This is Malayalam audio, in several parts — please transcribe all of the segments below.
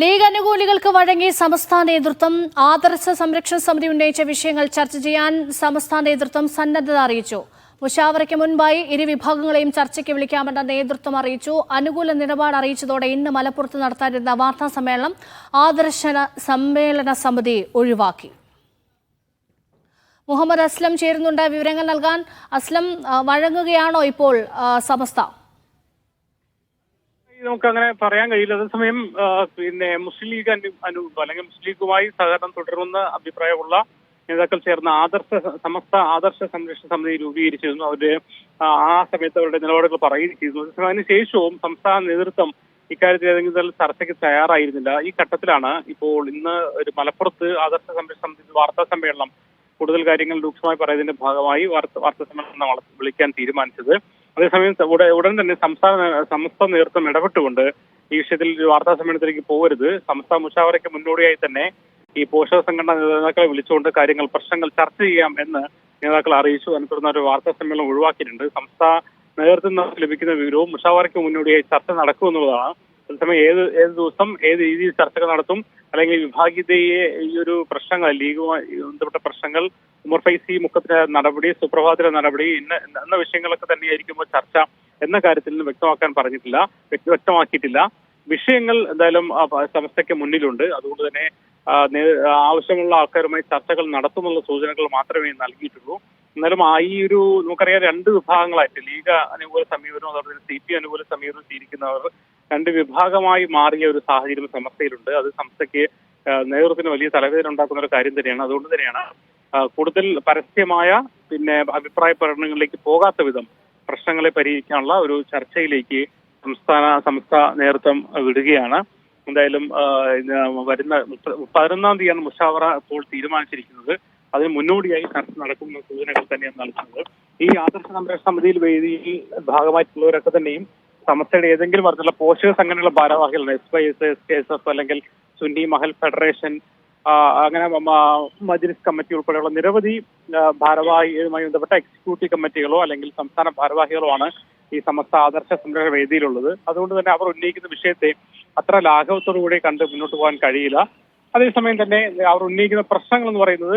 ലീഗ് അനുകൂലികൾക്ക് വഴങ്ങി സംസ്ഥാന നേതൃത്വം ആദർശ സംരക്ഷണ സമിതി ഉന്നയിച്ച വിഷയങ്ങൾ ചർച്ച ചെയ്യാൻ സംസ്ഥാന നേതൃത്വം സന്നദ്ധത അറിയിച്ചു. മുഷാവറയ്ക്ക് മുൻപായി ഇരു വിഭാഗങ്ങളെയും ചർച്ചയ്ക്ക് വിളിക്കാമെന്ന നേതൃത്വം അറിയിച്ചു. അനുകൂല നിലപാട് അറിയിച്ചതോടെ ഇന്ന് മലപ്പുറത്ത് നടത്താനിരുന്ന വാർത്താ സമ്മേളനം ആദർശ സമ്മേളന സമിതി ഒഴിവാക്കി. മുഹമ്മദ് അസ്ലം ചേരുന്നുണ്ട് വിവരങ്ങൾ നൽകാൻ. അസ്ലം വഴങ്ങുകയാണോ ഇപ്പോൾ സമസ്ത? നമുക്ക് അങ്ങനെ പറയാൻ കഴിയില്ല. അതേസമയം പിന്നെ മുസ്ലിം ലീഗ് അനു അല്ലെങ്കിൽ മുസ്ലിം ലീഗുമായി സഹകരണം തുടരുമെന്ന് അഭിപ്രായമുള്ള നേതാക്കൾ ചേർന്ന ആദർശ സമസ്ത ആദർശ സംരക്ഷണ സമിതി രൂപീകരിച്ചിരുന്നു. അവർ ആ, സമയത്ത് അവരുടെ നിലപാടുകൾ പറയുകയും അതിനുശേഷവും സംസ്ഥാന നേതൃത്വം ഇക്കാര്യത്തിൽ ഏതെങ്കിലും തരത്തിൽ ചർച്ചയ്ക്ക് തയ്യാറായിരുന്നില്ല. ഈ ഘട്ടത്തിലാണ് ഇപ്പോൾ ഇന്ന് ഒരു മലപ്പുറത്ത് ആദർശ സംരക്ഷണ സമിതി വാർത്താ സമ്മേളനം കൂടുതൽ കാര്യങ്ങൾ രൂക്ഷമായി പറയുന്നതിന്റെ ഭാഗമായി വാർത്താ സമ്മേളനം വിളിക്കാൻ തീരുമാനിച്ചത്. അതേസമയം ഉട- ഉടൻ തന്നെ സംസ്ഥാന സമസ്ത നേതൃത്വം ഇടപെട്ടുകൊണ്ട് ഈ വിഷയത്തിൽ വാർത്താ സമ്മേളനത്തിലേക്ക് പോകരുത്. സംസ്ഥാന മുഷാവറയ്ക്ക് മുന്നോടിയായി തന്നെ ഈ പോഷക സംഘടനാ നേതാക്കളെ വിളിച്ചുകൊണ്ട് കാര്യങ്ങൾ പ്രശ്നങ്ങൾ ചർച്ച ചെയ്യാം എന്ന് നേതാക്കൾ അറിയിച്ചു. അതിനെ തുടർന്ന് ഒരു വാർത്താ സമ്മേളനം ഒഴിവാക്കിയിട്ടുണ്ട്. സംസ്ഥാന നേതൃത്വം ലഭിക്കുന്ന വിവരവും മുഷാവറയ്ക്ക് മുന്നോടിയായി ചർച്ച നടക്കുമെന്നുള്ളതാണ് അതേസമയം ഏത് ഏത് ദിവസം ഏത് രീതിയിൽ ചർച്ചകൾ നടത്തും അല്ലെങ്കിൽ വിഭാഗീയതയെ ഈ ഒരു പ്രശ്നങ്ങൾ ലീഗുമായി ബന്ധപ്പെട്ട പ്രശ്നങ്ങൾ ഉമർ ഫൈസി മുഖത്തിന്റെ നടപടി സുപ്രഭാതത്തിലെ നടപടി ഇന്ന എന്ന വിഷയങ്ങളൊക്കെ തന്നെയായിരിക്കുമ്പോൾ ചർച്ച എന്ന കാര്യത്തിൽ വ്യക്തമാക്കാൻ പറഞ്ഞിട്ടില്ല വ്യക്ത- വ്യക്തമാക്കിയിട്ടില്ല. വിഷയങ്ങൾ എന്തായാലും സമസ്തയ്ക്ക് മുന്നിലുണ്ട്. അതുകൊണ്ട് തന്നെ ആവശ്യമുള്ള ആൾക്കാരുമായി ചർച്ചകൾ നടത്തുമെന്നുള്ള സൂചനകൾ മാത്രമേ നൽകിയിട്ടുള്ളൂ. എന്നാലും ആ ഈ ഒരു നമുക്കറിയാം രണ്ട് വിഭാഗങ്ങളായിട്ട് ലീഗ് അനുകൂല സമീപനവും അതോടൊപ്പം സി പി അനുകൂല സമീപനവും സ്വീകരിക്കുന്നവർ രണ്ട് വിഭാഗമായി മാറിയ ഒരു സാഹചര്യം സമസ്തയിലുണ്ട്. അത് സംസ്ഥയ്ക്ക് നേതൃത്വത്തിന് വലിയ തലവേദന ഉണ്ടാക്കുന്ന ഒരു കാര്യം തന്നെയാണ്. അതുകൊണ്ട് തന്നെയാണ് കൂടുതൽ പരസ്യമായ പിന്നെ അഭിപ്രായ പ്രകടനങ്ങളിലേക്ക് പോകാത്ത വിധം പ്രശ്നങ്ങളെ പരിഹരിക്കാനുള്ള ഒരു ചർച്ചയിലേക്ക് സംസ്ഥാന സംസ്ഥ നേതൃത്വം വിടുകയാണ്. എന്തായാലും വരുന്ന പതിനൊന്നാം തീയതിയാണ് മുഷാവറ ഇപ്പോൾ തീരുമാനിച്ചിരിക്കുന്നത്. അതിന് മുന്നോടിയായി ചർച്ച നടക്കുന്ന സൂചനകൾ തന്നെയാണ് നൽകുന്നത്. ഈ ആദർശ സംരക്ഷണ സമിതിയിൽ വേദിയിൽ ഭാഗമായിട്ടുള്ളവരൊക്കെ തന്നെയും സമസ്തയുടെ ഏതെങ്കിലും തരത്തിലുള്ള പോഷക സംഘടനകളുടെ ഭാരവാഹികളാണ് S Y S S K S F അല്ലെങ്കിൽ സുന്നി മഹൽ ഫെഡറേഷൻ അങ്ങനെ മജ്ലിസ് കമ്മിറ്റി ഉൾപ്പെടെയുള്ള നിരവധി ഭാരവാഹികളുമായി ബന്ധപ്പെട്ട എക്സിക്യൂട്ടീവ് കമ്മിറ്റികളോ അല്ലെങ്കിൽ സംസ്ഥാന ഭാരവാഹികളോ ആണ് ഈ സമസ്ത ആദർശ സംഘടന വേദിയിലുള്ളത്. അതുകൊണ്ട് തന്നെ അവർ ഉന്നയിക്കുന്ന വിഷയത്തെ അത്ര ലാഘവത്തോടുകൂടി കണ്ട് മുന്നോട്ട് പോകാൻ കഴിയില്ല. അതേസമയം തന്നെ അവർ ഉന്നയിക്കുന്ന പ്രശ്നങ്ങൾ എന്ന് പറയുന്നത്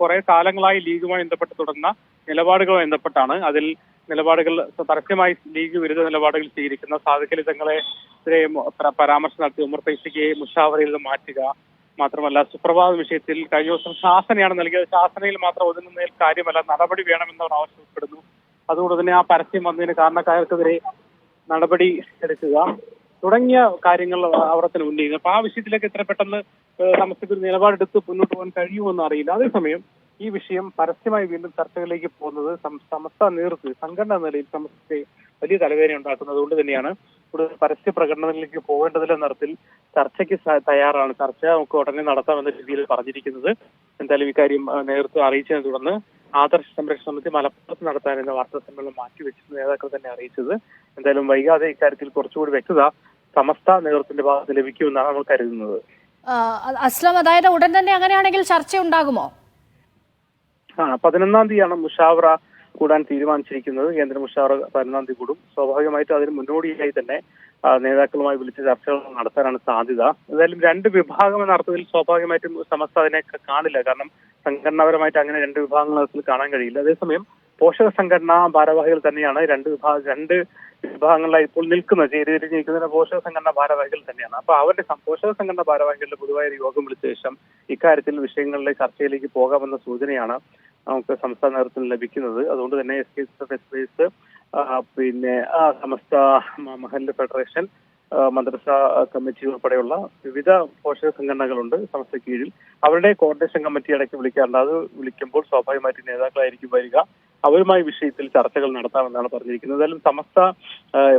കുറെ കാലങ്ങളായി ലീഗുമായി ബന്ധപ്പെട്ട് തുടർന്ന നിലപാടുകളുമായി ബന്ധപ്പെട്ടാണ്. അതിൽ നിലപാടുകൾ പരസ്യമായി ലീഗ് വിരുദ്ധ നിലപാടുകൾ സ്വീകരിക്കുന്ന സാധിക്കലി തങ്ങളെ പരാമർശം നടത്തി ഉമർ പൈസയ്ക്ക് മുഷാവറയിൽ നിന്ന് മാറ്റുക. മാത്രമല്ല സുപ്രഭാത വിഷയത്തിൽ കഴിഞ്ഞ ദിവസം ശാസനയാണ് നൽകിയത്. ശാസനയിൽ മാത്രം ഒതുങ്ങുന്നതിൽ കാര്യമല്ല നടപടി വേണമെന്ന് അവർ ആവശ്യപ്പെടുന്നു. അതുകൊണ്ട് തന്നെ ആ പരസ്യം വന്നതിന് കാരണക്കാർക്കെതിരെ നടപടി എടുക്കുക. തുടങ്ങിയ കാര്യങ്ങൾ അവർ തന്നെ ഉന്നയിക്കുന്നു അപ്പൊ ആ വിഷയത്തിലേക്ക് എത്ര പെട്ടെന്ന് സമസ്തക്ക് ഒരു നിലപാടെടുത്ത് മുന്നോട്ട് പോകാൻ കഴിയുമെന്ന് അറിയില്ല. അതേസമയം ഈ വിഷയം പരസ്യമായി വീണ്ടും ചർച്ചകളിലേക്ക് പോകുന്നത് സമസ്ത നേതൃത്വത്തിൽ സംഘടനാ നിലയിൽ സമസ്തയെ വലിയ തലവേദന ഉണ്ടാക്കുന്നത് അതുകൊണ്ട് തന്നെയാണ്. കൂടുതൽ പരസ്യ പ്രകടനങ്ങളിലേക്ക് പോകേണ്ടതില്ലെന്ന തരത്തിൽ ചർച്ചയ്ക്ക് തയ്യാറാണ്. ചർച്ച നമുക്ക് ഉടനെ നടത്താമെന്ന രീതിയിൽ പറഞ്ഞിരിക്കുന്നത്. എന്തായാലും ഇക്കാര്യം നേതൃത്വം അറിയിച്ചതിനെ തുടർന്ന് ആദർശ സംരക്ഷണ സമിതി മലപ്പുറത്ത് നടത്താനെന്ന വാർത്താ സമ്മേളനം മാറ്റിവെച്ചത് നേതാക്കൾ തന്നെ അറിയിച്ചത്. എന്തായാലും വൈകാതെ ഇക്കാര്യത്തിൽ കുറച്ചുകൂടി വ്യക്തത സമസ്ത നേതൃത്വത്തിന്റെ ഭാഗത്ത് ലഭിക്കുമെന്നാണ് നമ്മൾ കരുതുന്നത്. അസ്ലം അതായത് ഉടൻ തന്നെ അങ്ങനെയാണെങ്കിൽ ചർച്ച ഉണ്ടാകുമോ ആ പതിനൊന്നാം തീയതിയാണ് മുഷാവറ കൂടാൻ തീരുമാനിച്ചിരിക്കുന്നത്. കേന്ദ്ര മുഷാവറ പതിനൊന്നാം തീയതി കൂടും. സ്വാഭാവികമായിട്ടും അതിന് മുന്നോടിയായി തന്നെ നേതാക്കളുമായി വിളിച്ച ചർച്ചകൾ നടത്താനാണ് സാധ്യത. എന്തായാലും രണ്ട് വിഭാഗം എന്ന അർത്ഥത്തിൽ സ്വാഭാവികമായിട്ടും സമസ്ത അതിനെ കാണില്ല. കാരണം സംഘടനാപരമായിട്ട് അങ്ങനെ രണ്ട് വിഭാഗങ്ങൾ അതിൽ കാണാൻ കഴിയില്ല. അതേസമയം പോഷക സംഘടനാ ഭാരവാഹികൾ തന്നെയാണ്. രണ്ട് വിഭാഗ രണ്ട് വിഭാഗങ്ങളിലായി ഇപ്പോൾ നിൽക്കുന്നത് ചേരിതിരിഞ്ഞ് നിൽക്കുന്ന പോഷക സംഘടനാ ഭാരവാഹികൾ തന്നെയാണ്. അപ്പൊ അവരുടെ പോഷക സംഘടനാ ഭാരവാഹികളുടെ പൊതുവായ യോഗം വിളിച്ച ശേഷം ഇക്കാര്യത്തിൽ വിഷയങ്ങളിലെ ചർച്ചയിലേക്ക് പോകാമെന്ന സൂചനയാണ് നമുക്ക് സംസ്ഥാന നേതൃത്വം ലഭിക്കുന്നത്. അതുകൊണ്ട് തന്നെ എസ് കെ എസ് പിന്നെ സമസ്ത മഹല്ല് ഫെഡറേഷൻ മദ്രസ കമ്മിറ്റി ഉൾപ്പെടെയുള്ള വിവിധ പോഷക സംഘടനകളുണ്ട് സംസ്ഥ കീഴിൽ. അവരുടെ കോർഡിനേഷൻ കമ്മിറ്റി ഇടയ്ക്ക് വിളിക്കാറുണ്ട്. അത് വിളിക്കുമ്പോൾ സ്വാഭാവികമായിട്ട് നേതാക്കളായിരിക്കും വരിക. അവരുമായി വിഷയത്തിൽ ചർച്ചകൾ നടത്താമെന്നാണ് പറഞ്ഞിരിക്കുന്നത്. എന്തായാലും സമസ്ത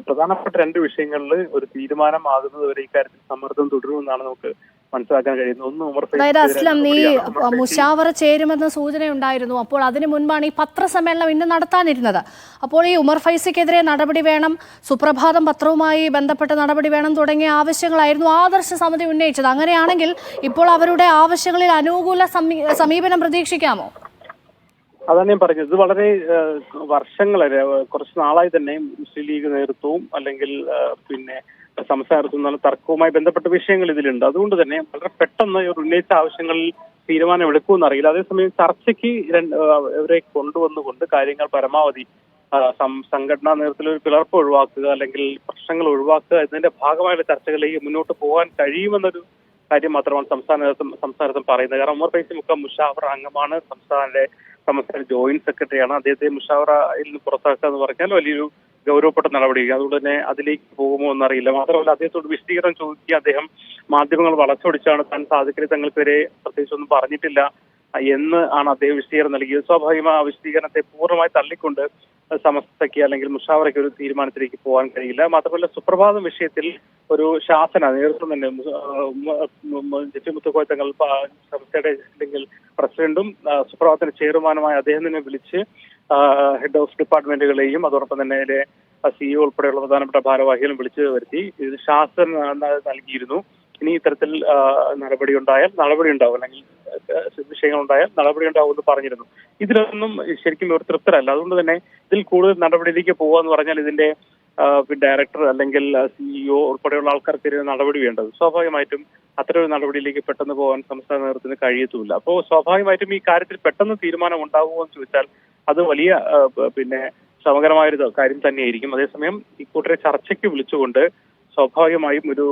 പ്രധാനപ്പെട്ട രണ്ട് വിഷയങ്ങളിൽ ഒരു തീരുമാനം ആകുന്നത് വരെ ഇക്കാര്യത്തിൽ സമ്മർദ്ദം തുടരുമെന്നാണ് നമുക്ക് മനസ്സിലാക്കാൻ കഴിയുന്നു. ഒന്ന് അതായത് അസ്ലം നീ മുഷാവറ ചേരുമെന്ന സൂചനയുണ്ടായിരുന്നു. അപ്പോൾ അതിനു മുൻപാണ് ഈ പത്രസമ്മേളനം ഇന്ന് നടത്താനിരുന്നത്. അപ്പോൾ ഈ ഉമർ ഫൈസിക്കെതിരെ നടപടി വേണം സുപ്രഭാതം പത്രവുമായി ബന്ധപ്പെട്ട നടപടി വേണം തുടങ്ങിയ ആവശ്യങ്ങളായിരുന്നു ആദർശ സമിതി ഉന്നയിച്ചത്. അങ്ങനെയാണെങ്കിൽ ഇപ്പോൾ അവരുടെ ആവശ്യങ്ങളിൽ അനുകൂല സമീപനം പ്രതീക്ഷിക്കാമോ? അതാണ് ഞാൻ പറഞ്ഞത്. ഇത് വളരെ വർഷങ്ങളെ കുറച്ച് നാളായി തന്നെ മുസ്ലിം ലീഗ് നേതൃത്വവും അല്ലെങ്കിൽ പിന്നെ സംസ്ഥാനത്തും നല്ല തർക്കവുമായി ബന്ധപ്പെട്ട വിഷയങ്ങൾ ഇതിലുണ്ട്. അതുകൊണ്ട് തന്നെ വളരെ പെട്ടെന്ന് ഇവർ ഉന്നയിച്ച ആവശ്യങ്ങളിൽ തീരുമാനം എടുക്കുമെന്ന് അറിയില്ല. അതേസമയം ചർച്ചയ്ക്ക് ഇവരെ കൊണ്ടുവന്നുകൊണ്ട് കാര്യങ്ങൾ പരമാവധി സംഘടനാ നേതൃത്വത്തിൽ ഒരു പിളർപ്പ് ഒഴിവാക്കുക അല്ലെങ്കിൽ പ്രശ്നങ്ങൾ ഒഴിവാക്കുക എന്നതിന്റെ ഭാഗമായുള്ള ചർച്ചകളിലേക്ക് മുന്നോട്ട് പോകാൻ കഴിയുമെന്നൊരു കാര്യം മാത്രമാണ് സംസ്ഥാന നേതൃത്വം സംസ്ഥാനത്തും പറയുന്നത്. കാരണം ഉമർ ഫൈസി മുക്കം മുഷാവറ അംഗമാണ്. സംസ്ഥാനത്തെ സംസ്ഥാന ജോയിന്റ് സെക്രട്ടറിയാണ്. അദ്ദേഹത്തെ മുഷാവറയിൽ നിന്ന് പുറത്താക്കുക എന്ന് പറഞ്ഞാൽ വലിയൊരു ഗൗരവപ്പെട്ട നടപടി. അതുകൊണ്ട് തന്നെ അതിലേക്ക് പോകുമോ എന്നറിയില്ല. മാത്രമല്ല അദ്ദേഹത്തോട് വിശദീകരണം ചോദിക്കുക അദ്ദേഹം മാധ്യമങ്ങൾ വളച്ചൊടിച്ചാണ് താൻ സാധിക്കലി തങ്ങൾക്കെതിരെ പ്രത്യേകിച്ചൊന്നും പറഞ്ഞിട്ടില്ല. എന്ന് ആണ് അദ്ദേഹം വിശദീകരണം നൽകിയത്. സ്വാഭാവികമായി ആ വിശദീകരണത്തെ പൂർണമായി തള്ളിക്കൊണ്ട് സമസ്തയ്ക്ക് അല്ലെങ്കിൽ മുഷാവറയ്ക്ക് ഒരു തീരുമാനത്തിലേക്ക് പോകാൻ കഴിയില്ല. മാത്രമല്ല സുപ്രഭാതം വിഷയത്തിൽ ഒരു ശാസന നേതൃത്വം തന്നെ ജെറ്റി മുത്തുക്കോയ തങ്ങൾ സംസ്ഥയുടെ അല്ലെങ്കിൽ പ്രസിഡന്റും സുപ്രഭാതത്തിന്റെ ചെയർമാനുമായ അദ്ദേഹം തന്നെ വിളിച്ച് ഹെഡ് ഓഫ് ഡിപ്പാർട്ട്മെന്റുകളെയും അതോടൊപ്പം തന്നെ സിഇഒ ഉൾപ്പെടെയുള്ള പ്രധാനപ്പെട്ട ഭാരവാഹികളും വിളിച്ചു വരുത്തി. ഇത് ശാസന നൽകിയിരുന്നു. ഇനി ഇത്തരത്തിൽ നടപടി ഉണ്ടായാൽ നടപടി ഉണ്ടാവും അല്ലെങ്കിൽ വിഷയങ്ങൾ ഉണ്ടായാൽ നടപടി ഉണ്ടാവും എന്ന് പറഞ്ഞിരുന്നു. ഇതിലൊന്നും ശരിക്കും ഒരു തൃപ്തരല്ല. അതുകൊണ്ട് തന്നെ ഇതിൽ കൂടുതൽ നടപടിയിലേക്ക് പോകുക എന്ന് പറഞ്ഞാൽ ഇതിന്റെ ഡയറക്ടർ അല്ലെങ്കിൽ സിഇഒ ഉൾപ്പെടെയുള്ള ആൾക്കാർക്കെതിരെ നടപടി വേണ്ടത്. സ്വാഭാവികമായിട്ടും അത്തരം ഒരു നടപടിയിലേക്ക് പെട്ടെന്ന് പോകാൻ സംസ്ഥാന നേതൃത്വത്തിന് കഴിയത്തുമില്ല. അപ്പോൾ സ്വാഭാവികമായിട്ടും ഈ കാര്യത്തിൽ പെട്ടെന്ന് തീരുമാനം ഉണ്ടാകുമോ എന്ന് ചോദിച്ചാൽ അത് വലിയ പിന്നെ സമഗ്രമായൊരു കാര്യം തന്നെയായിരിക്കും. അതേസമയം ഇക്കൂട്ടരെ ചർച്ചയ്ക്ക് വിളിച്ചുകൊണ്ട് സ്വാഭാവികമായും ഒരു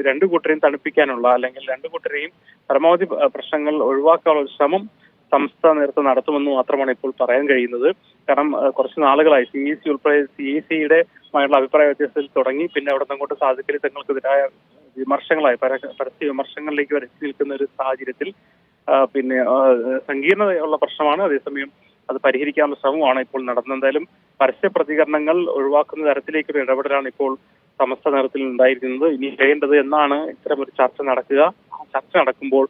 രണ്ടു കൂട്ടരെയും തണുപ്പിക്കാനുള്ള അല്ലെങ്കിൽ രണ്ടു കൂട്ടരെയും പരമാവധി പ്രശ്നങ്ങൾ ഒഴിവാക്കാനുള്ള ഒരു ശ്രമം സംസ്ഥാന നേതൃത്വം നടത്തുമെന്ന് മാത്രമാണ് ഇപ്പോൾ പറയാൻ കഴിയുന്നത്. കാരണം കുറച്ച് നാളുകളായി സി ഇ സി ഉൾപ്പെടെ സി ഇ സിയുടെ മായുള്ള അഭിപ്രായ വ്യത്യാസത്തിൽ തുടങ്ങി പിന്നെ അവിടെ നിന്നങ്ങോട്ട് സാധിക്കലി തങ്ങൾക്കെതിരായ വിമർശങ്ങളായി പര- പരസ്യ വിമർശങ്ങളിലേക്ക് വരച്ചു നിൽക്കുന്ന ഒരു സാഹചര്യത്തിൽ പിന്നെ സങ്കീർണതയുള്ള പ്രശ്നമാണ്. അതേസമയം അത് പരിഹരിക്കാനുള്ള ശ്രമമാണ് ഇപ്പോൾ നടന്നത്. എന്തായാലും പരസ്യ പ്രതികരണങ്ങൾ ഒഴിവാക്കുന്ന തരത്തിലേക്കൊരു ഇടപെടലാണ് ഇപ്പോൾ സമസ്ത നേതൃത്വത്തിൽ ഉണ്ടായിരിക്കുന്നത്. ഇനി ചെയ്യേണ്ടത് എന്നാണ് ഇത്തരം ഒരു ചർച്ച നടക്കുക. ആ ചർച്ച നടക്കുമ്പോൾ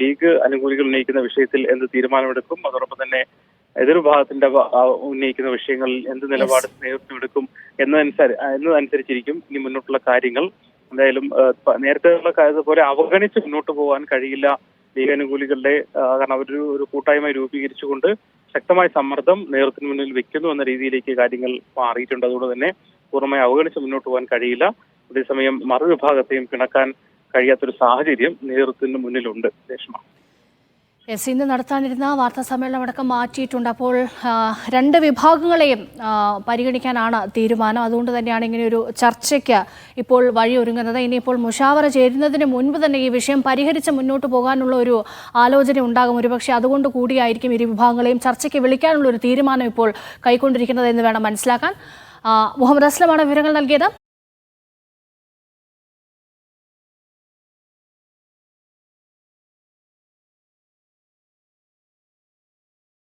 ലീഗ് അനുകൂലികൾ ഉന്നയിക്കുന്ന വിഷയത്തിൽ എന്ത് തീരുമാനമെടുക്കും? അതോടൊപ്പം തന്നെ എതിർഭാഗത്തിന്റെ ഉന്നയിക്കുന്ന വിഷയങ്ങളിൽ എന്ത് നിലപാട് നേതൃത്വം എടുക്കും എന്നതനുസരി എന്നതനുസരിച്ചിരിക്കും ഇനി മുന്നോട്ടുള്ള കാര്യങ്ങൾ. എന്തായാലും നേരത്തെ ഉള്ള നേരത്തെയുള്ള കാര്യത്തെ പോലെ അവഗണിച്ച് മുന്നോട്ട് പോകാൻ കഴിയില്ല ലീഗ് അനുകൂലികളുടെ കാരണം അവരൊരു ഒരു കൂട്ടായ്മ രൂപീകരിച്ചുകൊണ്ട് ശക്തമായ സമ്മർദ്ദം നേതൃത്വത്തിന് മുന്നിൽ വെക്കുന്നു എന്ന രീതിയിലേക്ക് കാര്യങ്ങൾ മാറിയിട്ടുണ്ട്. അതുകൊണ്ട് തന്നെ പൂർണമായി അവഗണിച്ച് മുന്നോട്ട് പോകാൻ കഴിയില്ല. അതേസമയം മറുവിഭാഗത്തെയും പിണക്കാൻ കഴിയാത്തൊരു സാഹചര്യം നേതൃത്വത്തിന് മുന്നിലുണ്ട്. രേഷ്മ. എസ് ഇന്ന് നടത്താനിരുന്ന വാർത്താ സമ്മേളനം അടക്കം മാറ്റിയിട്ടുണ്ട്. അപ്പോൾ രണ്ട് വിഭാഗങ്ങളെയും പരിഗണിക്കാനാണ് തീരുമാനം. അതുകൊണ്ട് തന്നെയാണ് ഇങ്ങനെ ഒരു ചർച്ചയ്ക്ക് ഇപ്പോൾ വഴിയൊരുങ്ങുന്നത്. ഇനിയിപ്പോൾ മുഷാവറ ചേരുന്നതിന് മുൻപ് തന്നെ ഈ വിഷയം പരിഹരിച്ച് മുന്നോട്ട് പോകാനുള്ള ഒരു ആലോചന ഉണ്ടാകും. ഒരുപക്ഷെ അതുകൊണ്ട് കൂടിയായിരിക്കും ഇരു വിഭാഗങ്ങളെയും ചർച്ചയ്ക്ക് വിളിക്കാനുള്ള ഒരു തീരുമാനം ഇപ്പോൾ കൈക്കൊണ്ടിരിക്കുന്നത് എന്ന് വേണം മനസ്സിലാക്കാൻ. മുഹമ്മദ് അസ്ലമാണ് വിവരങ്ങൾ നൽകിയത്.